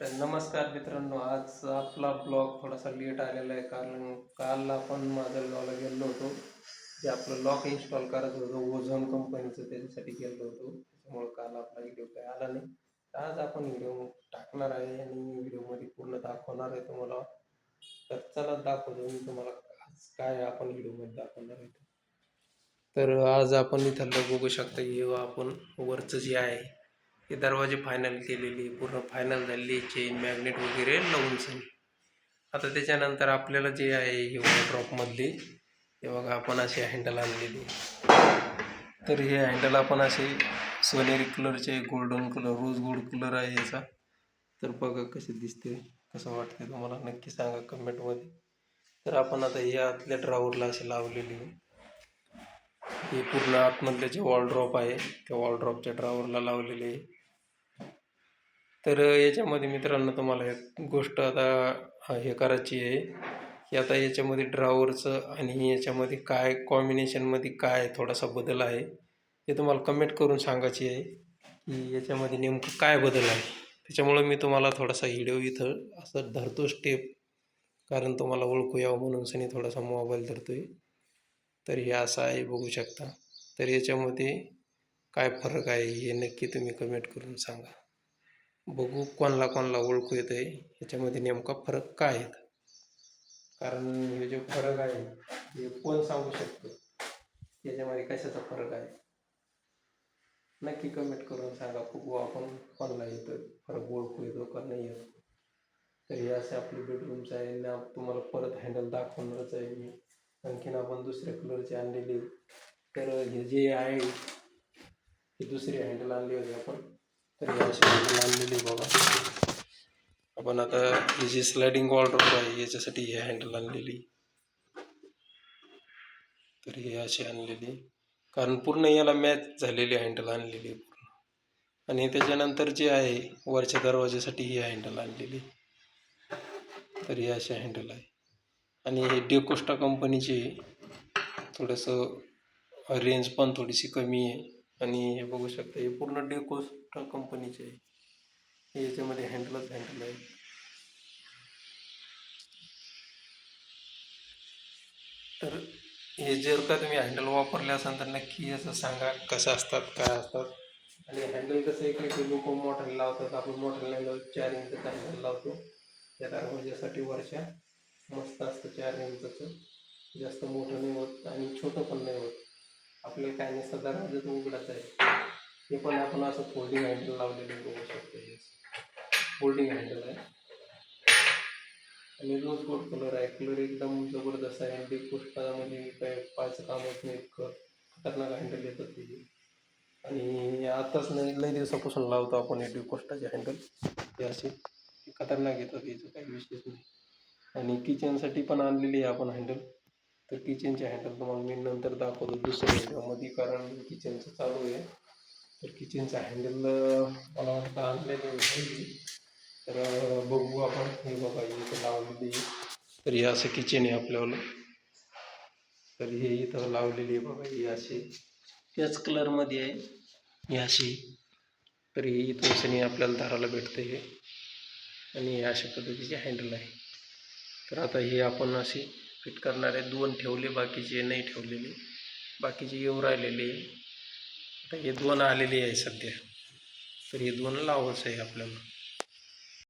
तर नमस्कार मित्रांनो आज आपला ब्लॉग थोडासा लेट आलेला आहे कारण काल आपण माजलगावला गेलो होतो जे आपलं लॉक इन्स्टॉल करायचं होतं ओझोन कंपनीचं त्याच्यासाठी गेलो होतो. त्याच्यामुळं काल आपला व्हिडिओ काही आला नाही. तर आज आपण व्हिडिओ टाकणार आहे आणि व्हिडिओमध्ये पूर्ण दाखवणार आहे तुम्हाला. तर चला दाखवतो मी तुम्हाला आज काय आपण व्हिडिओमध्ये दाखवणार आहे. तर आज आपण इथं बघू शकता हे आपण वरचं जे आहे हे दरवाजे फायनल केलेली पूर्ण फायनल झालेली चेन मॅग्नेट वगैरे लावून सनी आता त्याच्यानंतर आपल्याला जे आहे हे वॉर्ड्रॉपमधली हे बघा आपण असे हँडल आणलेली. तर हे हँडल आपण असे सोनेरी कलरचे golden colour rose gold colour आहे याचा. तर बघा कसे दिसते कसं वाटते तुम्हाला नक्की सांगा कमेंटमध्ये तर आपण आता या आतल्या ड्रावरला असे लावलेली. आहे हे पूर्ण आतमधले जे वॉलड्रॉप आहे त्या वॉलड्रॉपच्या ड्रावरला लावलेले. आहे तर याच्यामध्ये मित्रांनो तुम्हाला एक गोष्ट आता हे करायची आहे. की आता याच्यामध्ये ड्रावरचं आणि याच्यामध्ये काय कॉम्बिनेशनमध्ये काय थोडासा बदल आहे हे तुम्हाला कमेंट करून सांगायची आहे. की याच्यामध्ये नेमकं काय बदल आहे? त्याच्यामुळं मी तुम्हाला थोडासा व्हिडिओ इथं असं धरतो स्टेप कारण तुम्हाला ओळखू यावं म्हणून सनी थोडासा मोबाईल धरतो आहे तर हे असं आहे बघू शकता. तर याच्यामध्ये काय फरक आहे हे नक्की तुम्ही कमेंट करून सांगा. बघू कोणाला कोणाला ओळखू येतं आहे याच्यामध्ये नेमका फरक काय आहे कारण हे जे फरक आहे हे कोण सांगू शकतो? याच्यामध्ये कशाचा फरक आहे? नक्की कमेंट करून सांगा. बघू आपण कोणाला येतो फरक ओळखू येतो का नाही येतो? तर हे असे आपले बेडरूमचं आहे. ना तुम्हाला परत हँडल दाखवणारच आहे मी. आणखीन आपण दुसऱ्या कलरचे आणलेले. तर हे जे आहे हे दुसरे हँडल आणले होते आपण. तर हे अशी हँडल बघा आपण आता हे जे स्लायडिंग वॉर्डरोब आहे याच्यासाठी हे हँडल आणलेली तर हे अशी आणलेली कारण पूर्ण याला मॅच झालेली हँडल आणलेली पूर्ण. आणि त्याच्यानंतर जे आहे वरच्या दरवाजासाठी ही हँडल आणलेली तर हे असे हँडल आहे. आणि हे डेकोस्टा कंपनीचे थोडंसं रेंज पण थोडीशी कमी आहे. आणि हे बघू शकता हे पूर्ण डेकोस्टा कंपनीचे आहे. याच्यामध्ये हँडलच हँडल आहे. तर हे जर का तुम्ही हँडल वापरले असाल तर नक्की याचं सांगा कसं असतात काय असतात. आणि हँडल कसं आहे की लोक मोठ्याला लावतात आपण मोठ्याला नाही लावतो चार इंचचं हँडल लावतो. त्या दरवाजासाठी वर्षा मस्त असतं चार इंचाचं. जास्त मोठं नाही होत आणि छोटं पण नाही होत. आपल्याला काय नाही सध्या दरवाजा तो आहे. हे पण आपण असं फोल्डिंग हँडल लावलेलं बघू शकतो. फोल्डिंग हँडल आहे. आणि रोज गोड कलर आहे. कलर एकदम जबरदस्त आहे. आणि पुष्पामध्ये काय पाहायचं काम होत नाही. इतकं खतरनाक हँडल येतात तिथे आणि आताच नाही लई दिवसापासून लावतो आपण हे डिकोस्टाचे हँडल हे असे खतरनाक येतात याचं काही विशेष नाही. आणि किचनसाठी पण आणलेली आहे आपण हँडल तर किचनचे हँडल तुम्हाला मी नंतर दाखवतो दुसऱ्या व्हिडिओमध्ये कारण किचनचं चालू आहे. तर किचनचं हँडल मला वाटतं आणलेलं नाही तर बघू आपण. हे बघा इथं लावलेली तर हे असं किचन आहे आपल्याला. तर हे इथं लावलेली आहे बघा ही अशी. त्याच कलरमध्ये आहे. ही अशी. तर ही इथून सनी आपल्याला दाराला भेटते हे. आणि हे अशा पद्धतीचे हँडल आहे. तर आता हे आपण अशी फिट करणारे दोन ठेवले बाकीचे नाही ठेवलेले. बाकीचे येऊ राहिलेले. आता हे दोन आलेले आहे सध्या. तर हे दोन लावायचं आहे आपल्याला.